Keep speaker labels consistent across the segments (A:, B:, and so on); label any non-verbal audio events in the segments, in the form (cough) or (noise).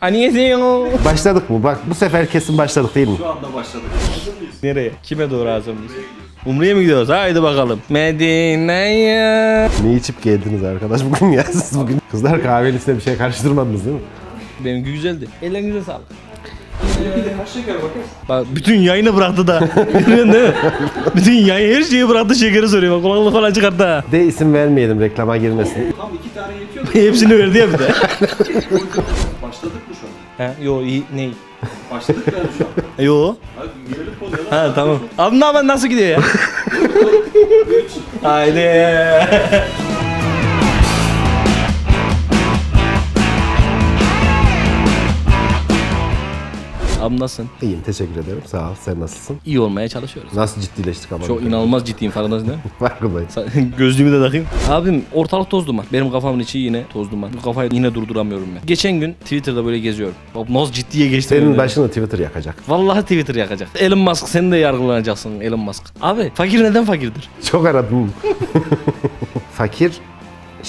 A: Annyeonghaseyo.
B: Başladık mı? Bak bu sefer kesin başladık değil mi?
C: Şu anda başladık. Hazır mıyız?
A: Nereye? Kime doğru hazırız? Umre'ye mi gidiyoruz? Haydi bakalım. Medine'ye.
B: Ne içip geldiniz arkadaş bugün ya siz bugün? Kızlar kahvenin içine bir şey karıştırmadınız değil mi?
A: Benimki güzeldi. Ellerinize sağlık.
C: Bir de kaç şeker bakın.
A: Bak bütün yayını bıraktı da. Görüyorsun değil mi? Bütün yayın her şeyi bıraktı şekeri soruyor. Bak kulaklık falan çıkarttı ha.
B: De isim vermeyelim reklama girmesin.
C: Tam iki tane yetiyor. (laughs)
A: Hepsini verdi ya bir de. (laughs)
C: Başladık mı şu an?
A: ha, yo iyi ney?
C: Başladık yani şu an. (laughs)
A: Yo.
C: Hadi girelim konuya.
A: Ha tamam. Abi ne haber nasıl gidiyor ya?
C: Üç.
A: Haydi. Abi nasılsın?
B: İyiyim teşekkür ederim sağ ol sen nasılsın?
A: İyi olmaya çalışıyoruz.
B: Nasıl ciddileştik ama?
A: Çok inanılmaz ciddiyim farkındasın değil mi? (laughs)
B: Farkındayım.
A: Sa- (laughs) Gözlüğümü de takayım. Abim ortalık toz duman. Benim kafamın içi yine toz duman. Bu kafayı yine durduramıyorum ben. Geçen gün Twitter'da böyle geziyorum. Bak nasıl ciddiye geçtim.
B: Senin
A: ben.
B: başını Twitter yakacak.
A: Vallahi Twitter yakacak. Elon Musk sen de yargılanacaksın Elon Musk. Abi fakir neden fakirdir?
B: Çok aradım. (laughs) Fakir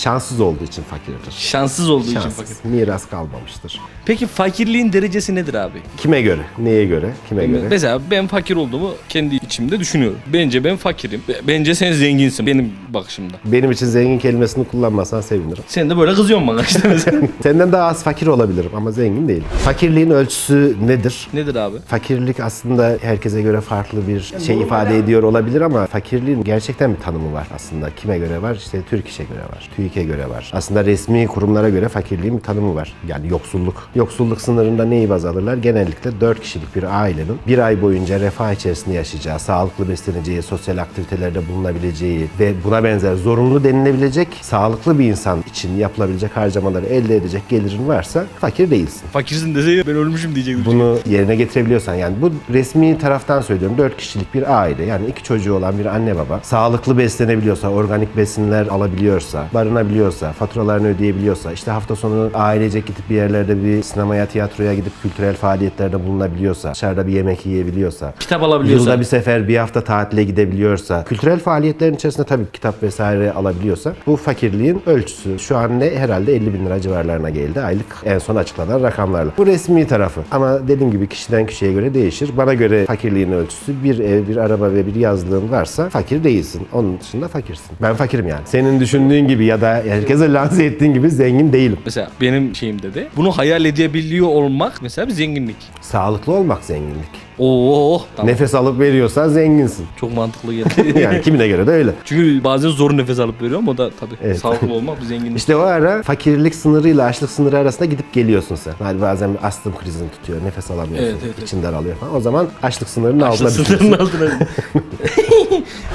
B: şanssız olduğu için fakirdir.
A: Şanssız olduğu için fakir.
B: Şanssız. Miras kalmamıştır.
A: Peki fakirliğin derecesi nedir abi?
B: Kime göre? Neye göre? Kime göre?
A: Mesela ben fakir olduğumu kendi içimde düşünüyorum. Bence ben fakirim. Be- Bence sen zenginsin benim bakışımda.
B: Benim için zengin kelimesini kullanmasan sevinirim.
A: Sen de böyle kızıyorsun bana işte (laughs) mesela.
B: Senden daha az fakir olabilirim ama zengin değilim. Fakirliğin ölçüsü nedir?
A: Nedir abi?
B: Fakirlik aslında herkese göre farklı bir şey ifade ediyor olabilir ama fakirliğin gerçekten bir tanımı var aslında. Kime göre var? İşte Türk İş'e göre var. TÜİK'e göre var. Aslında resmi kurumlara göre fakirliğin bir tanımı var. Yani yoksulluk. Yoksulluk sınırında neyi baz alırlar? Genellikle 4 kişilik bir ailenin bir ay boyunca refah içerisinde yaşayacağı, sağlıklı besleneceği, sosyal aktivitelerde bulunabileceği ve buna benzer zorunlu denilebilecek sağlıklı bir insan için yapılabilecek harcamaları elde edecek gelirin varsa fakir değilsin.
A: Fakirsin dese ben ölmüşüm diyecektim.
B: Bunu yerine getirebiliyorsan yani bu resmi taraftan söylüyorum 4 kişilik bir aile yani iki çocuğu olan bir anne baba sağlıklı beslenebiliyorsa, organik besinler alabiliyorsa, barınabiliyorsa, faturalarını ödeyebiliyorsa, işte hafta sonu ailecek gidip bir yerlerde bir sinemaya, tiyatroya gidip kültürel faaliyetlerde bulunabiliyorsa, dışarıda bir yemek yiyebiliyorsa,
A: Kitap alabiliyorsan.
B: Yılda bir sefer bir hafta tatile gidebiliyorsa, kültürel faaliyetlerin içerisinde tabii kitap vesaire alabiliyorsa bu fakirliğin ölçüsü. Şu an ne herhalde 50 bin lira civarlarına geldi aylık en son açıklanan rakamlarla. Bu resmi tarafı. Ama dediğim gibi kişiden kişiye göre değişir. Bana göre fakirliğin ölçüsü bir ev, bir araba ve bir yazlığın varsa fakir değilsin. Onun dışında fakirsin. Ben fakirim yani. Senin düşündüğün gibi ya da herkese lanse ettiğin gibi zengin değilim.
A: Mesela benim şeyimde de bunu hayal edebiliyor olmak mesela bir zenginlik.
B: Sağlıklı olmak zenginlik.
A: Oo tamam.
B: Nefes alıp veriyorsan zenginsin.
A: Çok mantıklı geldi. (laughs)
B: yani kimine göre de öyle.
A: Çünkü bazen zor nefes alıp veriyorum o da tabii
B: Evet.
A: sağlıklı olmak bir (laughs) zenginlik.
B: İşte o ara fakirlik sınırıyla açlık sınırı arasında gidip geliyorsun sen. Hani bazen bir astım krizini tutuyor, nefes alamıyorsun,
A: Evet, evet, evet.
B: için daralıyor falan. O zaman açlık sınırının altına
A: Açlık
B: düşüyorsun.
A: sınırının altına. (laughs)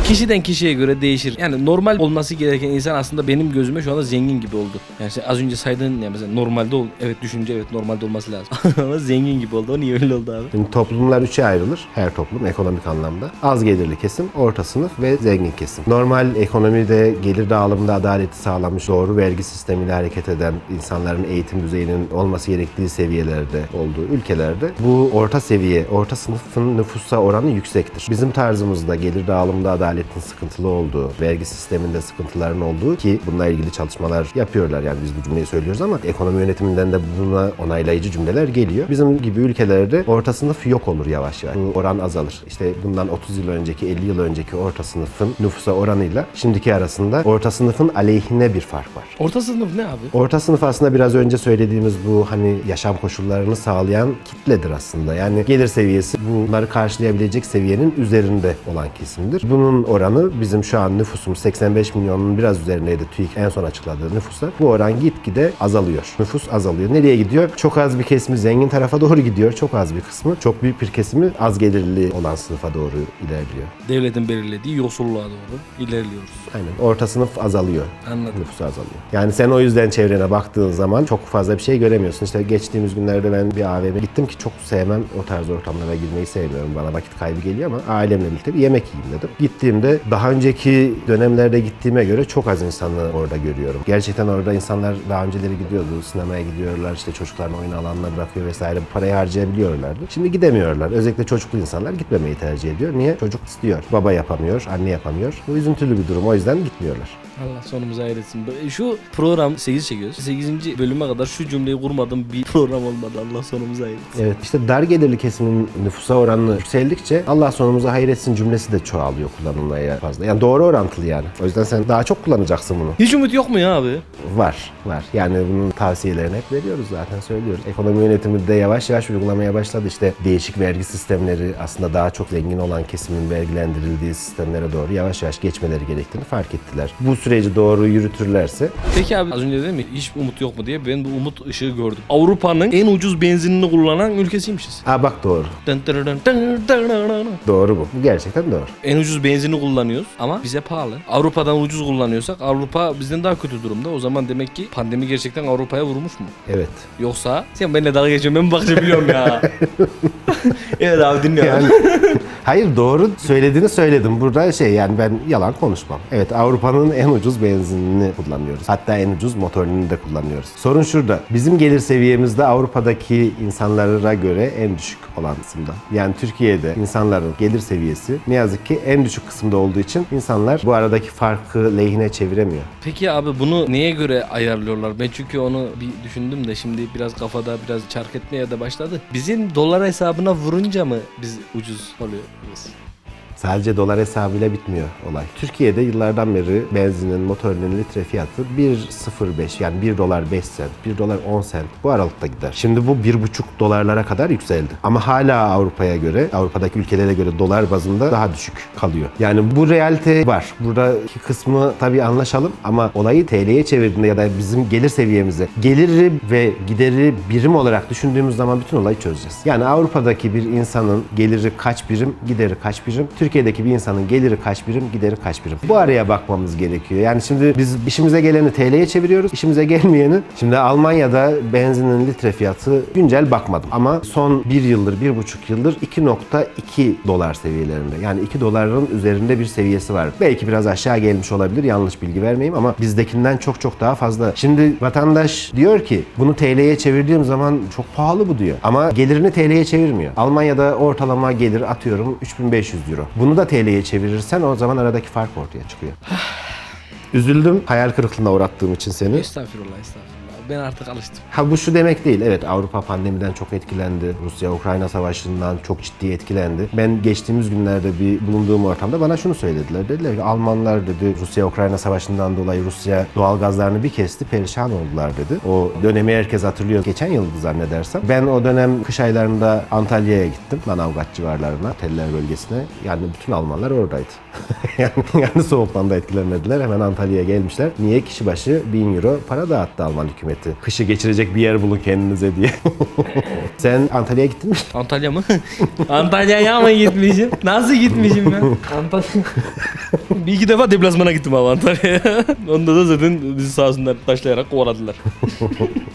A: Kişiden kişiye göre değişir. Yani normal olması gereken insan aslında benim gözüme şu anda zengin gibi oldu. Yani sen az önce saydığın ya mesela normalde ol. Evet düşünce evet normalde olması lazım. Ama zengin gibi oldu. O niye öyle oldu abi?
B: Şimdi toplumlar üçe ayrılır. Her toplum ekonomik anlamda. Az gelirli kesim, orta sınıf ve zengin kesim. Normal ekonomide gelir dağılımında adaleti sağlamış, doğru vergi sistemiyle hareket eden insanların eğitim düzeyinin olması gerektiği seviyelerde olduğu ülkelerde bu orta seviye, orta sınıfın nüfusa oranı yüksektir. Bizim tarzımızda gelir dağılımında adaletin sıkıntılı olduğu, vergi sisteminde sıkıntıların olduğu ki bununla ilgili çalışmalar yapıyorlar. Yani biz bu cümleyi söylüyoruz ama ekonomi yönetiminden de buna onaylayıcı cümleler geliyor. Bizim gibi ülkelerde orta sınıf yok olur yavaş yavaş. Bu oran azalır. İşte bundan 30 yıl önceki, 50 yıl önceki orta sınıfın nüfusa oranıyla şimdiki arasında orta sınıfın aleyhine bir fark var.
A: Orta sınıf ne abi?
B: Orta sınıf aslında biraz önce söylediğimiz bu hani yaşam koşullarını sağlayan kitledir aslında. Yani gelir seviyesi bunları karşılayabilecek seviyenin üzerinde olan kesimdir. Bunun oranı bizim şu an nüfusumuz 85 milyonun biraz üzerindeydi TÜİK en son açıkladığı nüfusa. Bu oran gitgide azalıyor. Nüfus azalıyor. Nereye gidiyor? Çok az bir kesimi zengin tarafa doğru gidiyor. Çok az bir kısmı, çok büyük bir kesimi az gelirli olan sınıfa doğru ilerliyor.
A: Devletin belirlediği yolsuzluğa doğru ilerliyoruz.
B: Aynen. Orta sınıf azalıyor.
A: Anladım.
B: Nüfusu azalıyor. Yani sen o yüzden çevrene baktığın zaman çok fazla bir şey göremiyorsun. İşte geçtiğimiz günlerde ben bir AVM'ye gittim ki çok sevmem o tarz ortamlara girmeyi sevmiyorum. Bana vakit kaybı geliyor ama ailemle birlikte bir yemek yiyeyim belirledim. Gittiğimde daha önceki dönemlerde gittiğime göre çok az insanı orada görüyorum. Gerçekten orada insanlar daha önceleri gidiyordu. Sinemaya gidiyorlar, işte çocuklarını oyun alanına bırakıyor vesaire. Bu parayı harcayabiliyorlardı. Şimdi gidemiyorlar. Özellikle çocuklu insanlar gitmemeyi tercih ediyor. Niye? Çocuk istiyor. Baba yapamıyor, anne yapamıyor. Bu üzüntülü bir durum. O yüzden gitmiyorlar.
A: Allah sonumuzu hayretsin. Şu program 8 çekiyoruz. 8. bölüme kadar şu cümleyi kurmadığım bir (laughs) program olmadı. Allah sonumuzu hayretsin.
B: Evet işte dar gelirli kesimin nüfusa oranı yükseldikçe Allah sonumuzu hayretsin cümlesi de çoğalıyor kullanılmaya fazla. Yani doğru orantılı yani. O yüzden sen daha çok kullanacaksın bunu.
A: Hiç umut yok mu ya abi?
B: Var, var. Yani bunun tavsiyelerini hep veriyoruz zaten söylüyoruz. Ekonomi yönetimi de yavaş yavaş uygulamaya başladı. İşte değişik vergi sistemleri aslında daha çok zengin olan kesimin vergilendirildiği sistemlere doğru yavaş yavaş geçmeleri gerektiğini fark ettiler. Bu süreci doğru yürütürlerse
A: Peki abi az önce dedim ya hiç umut yok mu diye ben bu umut ışığı gördüm. Avrupa'nın en ucuz benzinini kullanan ülkesiymişiz.
B: Aa bak doğru. Doğru bu. Bu gerçekten doğru.
A: En ucuz benzini kullanıyoruz ama bize pahalı. Avrupa'dan ucuz kullanıyorsak Avrupa bizden daha kötü durumda. O zaman demek ki pandemi gerçekten Avrupa'ya vurmuş mu?
B: Evet.
A: Yoksa sen benimle dalga geçiyorsun ben mi bakacağım biliyorum ya. (laughs) evet abi dinliyorum.
B: Yani hayır doğru söylediğini söyledim. Burada şey yani ben yalan konuşmam. Evet Avrupa'nın en ucuz benzinini kullanıyoruz. Hatta en ucuz motorunu da kullanıyoruz. Sorun şurada. Bizim gelir seviyemizde Avrupa'daki insanlara göre en düşük olan kısımda. Yani Türkiye'de insanların gelir seviyesi ne yazık ki en düşük kısımda olduğu için insanlar bu aradaki farkı lehine çeviremiyor.
A: Peki abi bunu neye göre ayarlıyorlar? Ben çünkü onu bir düşündüm de şimdi biraz kafada biraz çark etmeye de başladı. Bizim dolar hesabına vurunca mı biz ucuz oluyoruz?
B: Sadece dolar hesabıyla bitmiyor olay. Türkiye'de yıllardan beri benzinin, motorinin litre fiyatı 1.05 yani 1 dolar 5 sent, 1 dolar 10 sent bu aralıkta gider. Şimdi bu 1.5 dolarlara kadar yükseldi. Ama hala Avrupa'ya göre, Avrupa'daki ülkelere göre dolar bazında daha düşük kalıyor. Yani bu realite var. Buradaki kısmı tabii anlaşalım ama olayı TL'ye çevirdiğinde ya da bizim gelir seviyemize, geliri ve gideri birim olarak düşündüğümüz zaman bütün olayı çözeceğiz. Yani Avrupa'daki bir insanın geliri kaç birim, gideri kaç birim, Türkiye'deki bir insanın geliri kaç birim, gideri kaç birim. Bu araya bakmamız gerekiyor. Yani şimdi biz işimize geleni TL'ye çeviriyoruz, işimize gelmeyeni. Şimdi Almanya'da benzinin litre fiyatı güncel bakmadım ama son bir yıldır, bir buçuk yıldır 2.2 dolar seviyelerinde. Yani 2 doların üzerinde bir seviyesi var. Belki biraz aşağı gelmiş olabilir, yanlış bilgi vermeyeyim ama bizdekinden çok çok daha fazla. Şimdi vatandaş diyor ki bunu TL'ye çevirdiğim zaman çok pahalı bu diyor. Ama gelirini TL'ye çevirmiyor. Almanya'da ortalama gelir atıyorum 3500 euro. Bunu da TL'ye çevirirsen o zaman aradaki fark ortaya çıkıyor. Üzüldüm hayal kırıklığına uğrattığım için seni.
A: Estağfurullah estağfurullah. Ben artık alıştım.
B: Ha bu şu demek değil. Evet Avrupa pandemiden çok etkilendi. Rusya-Ukrayna savaşından çok ciddi etkilendi. Ben geçtiğimiz günlerde bir bulunduğum ortamda bana şunu söylediler. Dediler ki Almanlar dedi Rusya-Ukrayna savaşından dolayı Rusya doğal gazlarını bir kesti perişan oldular dedi. O dönemi herkes hatırlıyor. Geçen yıldı zannedersem. Ben o dönem kış aylarında Antalya'ya gittim. Manavgat civarlarına, Teller bölgesine. Yani bütün Almanlar oradaydı. (laughs) yani, yani soğuktan da etkilenmediler. Hemen Antalya'ya gelmişler. Niye? Kişi başı 1000 euro para dağıttı Alman hükümeti. Kışı geçirecek bir yer bulun kendinize diye. (laughs) Sen Antalya'ya gittin mi?
A: Antalya mı? (laughs) Antalya'ya mı gitmişim? Nasıl gitmişim ben? Antalya. (laughs) bir iki defa deplasmana gittim abi Antalya'ya. Onda da zaten bizi sağ olsunlar taşlayarak kovaladılar.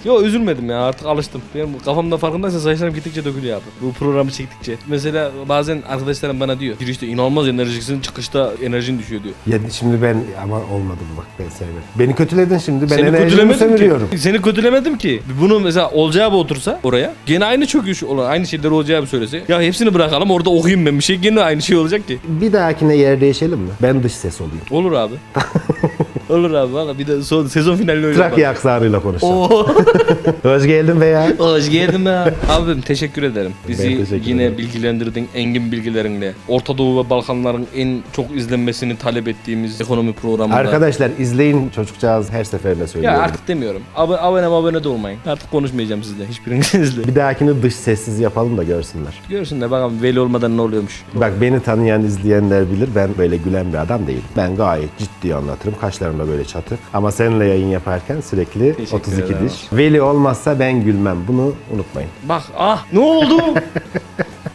A: Yo üzülmedim ya artık alıştım. Benim kafamda farkındaysan saçlarım gittikçe dökülüyor abi. Bu programı çektikçe. Mesela bazen arkadaşlarım bana diyor. Girişte inanılmaz enerjiksin çıkışta enerjin düşüyor diyor.
B: Ya şimdi ben ama olmadı bu bak ben sevmedim. Beni kötüledin şimdi ben
A: Seni
B: enerjimi
A: kötülemedim
B: sömürüyorum.
A: Seni kötülemedim ki. Bunu mesela olacağı bir otursa oraya. Gene aynı çöküş olan aynı şeyler olacağı bir söylese. Ya hepsini bırakalım orada okuyayım ben bir şey. Gene aynı şey olacak ki.
B: Bir dahakine yer değişelim mi? Ben dış ses olayım.
A: Olur abi. (laughs) Olur abi valla bir de son sezon finalini oynayalım.
B: Trakya aksanıyla konuşacağım.
A: Oo. (laughs)
B: Hoş geldin be ya.
A: Hoş geldin be. Abim teşekkür ederim. Bizi
B: teşekkür
A: yine
B: ederim.
A: bilgilendirdin engin bilgilerinle. Orta Doğu ve Balkanların en çok izlenmesini talep ettiğimiz ekonomi programında.
B: Arkadaşlar izleyin çocukcağız her seferinde
A: ya
B: söylüyorum.
A: artık demiyorum. Ab abone abone de olmayın. Artık konuşmayacağım sizle. Hiçbirinizle. (laughs)
B: Bir dahakini dış sessiz yapalım da görsünler.
A: Görsün de bakalım veli olmadan ne oluyormuş.
B: Bak beni tanıyan izleyenler bilir ben böyle gülen bir adam değilim. Ben gayet ciddi anlatırım. Kaşlarımda böyle çatık. Ama seninle yayın yaparken sürekli
A: Teşekkür
B: 32
A: ederim.
B: diş. Veli olmazsa ben gülmem. Bunu unutmayın.
A: Bak ah ne oldu?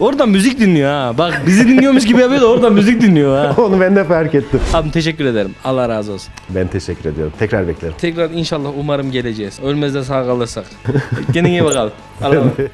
A: Orada müzik dinliyor ha. Bak bizi dinliyormuş gibi yapıyor da orada müzik dinliyor ha.
B: Onu ben de fark ettim.
A: Abi teşekkür ederim. Allah razı olsun.
B: Ben teşekkür ediyorum. Tekrar beklerim.
A: Tekrar inşallah umarım geleceğiz. Ölmez de sağ kalırsak. Kendine iyi bakalım. Allah'a emanet.